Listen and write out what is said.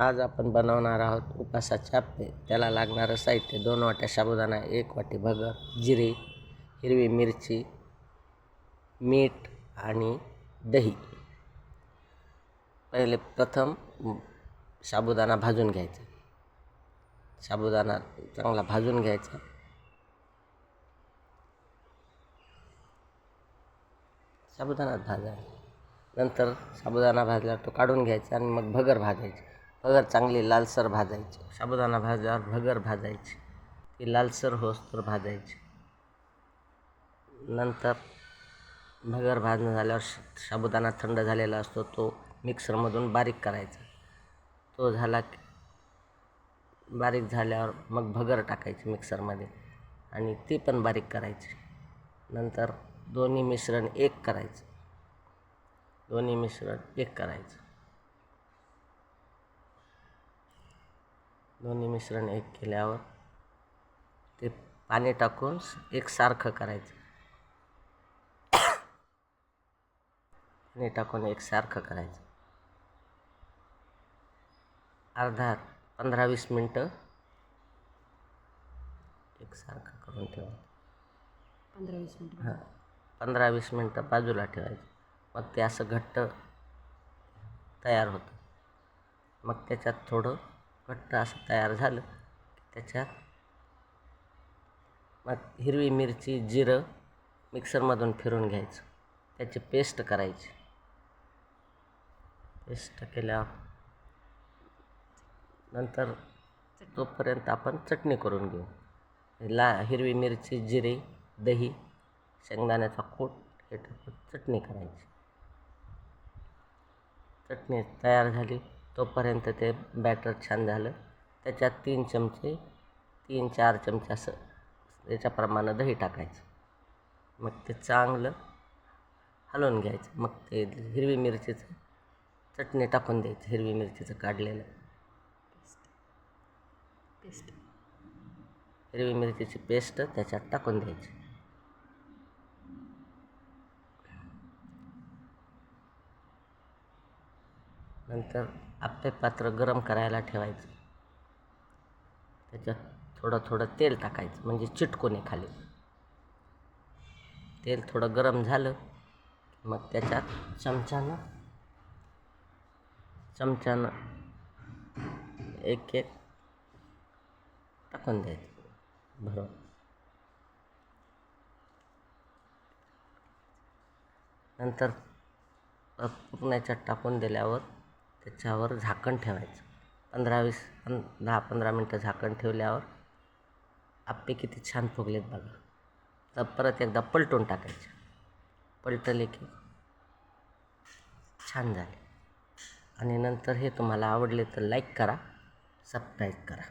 आज आपण बनवणार आहोत उपासाचे आप्पे. त्याला लागणारं साहित्य दोन वाट्या साबुदाणा एक वाटी भगर जिरे हिरवी मिरची मीठ आणि दही. पहिले प्रथम साबुदाणा भाजून घ्यायचा. साबुदाणा चांगला भाजून घ्यायचा. साबुदाणा भाजा नंतर साबुदाणा भाजल्यावर तो काढून घ्यायचा आणि मग भगर भाजायची. भगर चांगली लालसर भाजायची. साबुदाणा भाजल्यावर भगर भाजायची. ती लालसर होस तर भाजायची. नंतर भगर भाजणं झाल्यावर श- साबुदाणा थंड झालेला असतो तो मिक्सरमधून बारीक करायचा. तो झाला की बारीक झाल्यावर मग भगर टाकायची मिक्सरमध्ये आणि ती पण बारीक करायची. नंतर दोन्ही मिश्रण एक करायचं. दोन्ही मिश्रण एक करायचं. दोन्ही मिश्रण एक केल्यावर ते पाणी टाकून एकसारखं करायचं. पाणी टाकून एकसारखं करायचं. अर्धा पंधरा वीस मिनटं एकसारखं करून ठेवा पंधरा वीस मिनिट. हां पंधरा वीस मिनटं बाजूला ठेवायचं. मग ते असं घट्ट तयार होतं. मग त्याच्यात थोडं घट्ट असं तयार झालं. त्याच्यात मग हिरवी मिरची जिरं मिक्सरमधून फिरून घ्यायचं. त्याची पेस्ट करायची. पेस्ट केल्यावर नंतर तोपर्यंत आपण चटणी करून घेऊ. ला हिरवी मिरची जिरे दही शेंगदाण्याचा कूट हे टाकून चटणी करायची. चटणी तयार झाली. तोपर्यंत ते बॅटर छान झालं. त्याच्यात तीन चमचे तीन चार चमचे असं त्याच्याप्रमाणे दही टाकायचं. मग ते चांगलं हलवून घ्यायचं. मग ते हिरवी मिरचीचं चटणी टाकून द्यायचं हिरवी मिरचीचं काढलेलं. पेस्ट हिरवी मिरचीची पेस्ट त्याच्यात टाकून द्यायची. नंतर आपले पात्र गरम करायला ठेवायचं. त्याच्यात थोडं थोडं तेल टाकायचं म्हणजे चिटकोने खाली. तेल थोडं गरम झालं मग त्याच्यात चमच्यानं चमच्यानं एक एक टाकून द्यायचं. भरून नंतर अ, टाकून दिल्यावर त्याच्यावर झाकण ठेवायचं. पंधरा वीस पं दहा पंधरा मिनटं झाकण ठेवल्यावर आप्पे किती छान फुगलेत बघा. तर परत एकदा पलटून टाकायचे. पलटले की छान झाले. आणि नंतर हे तुम्हाला आवडले तर लाईक करा सबस्क्राईब करा.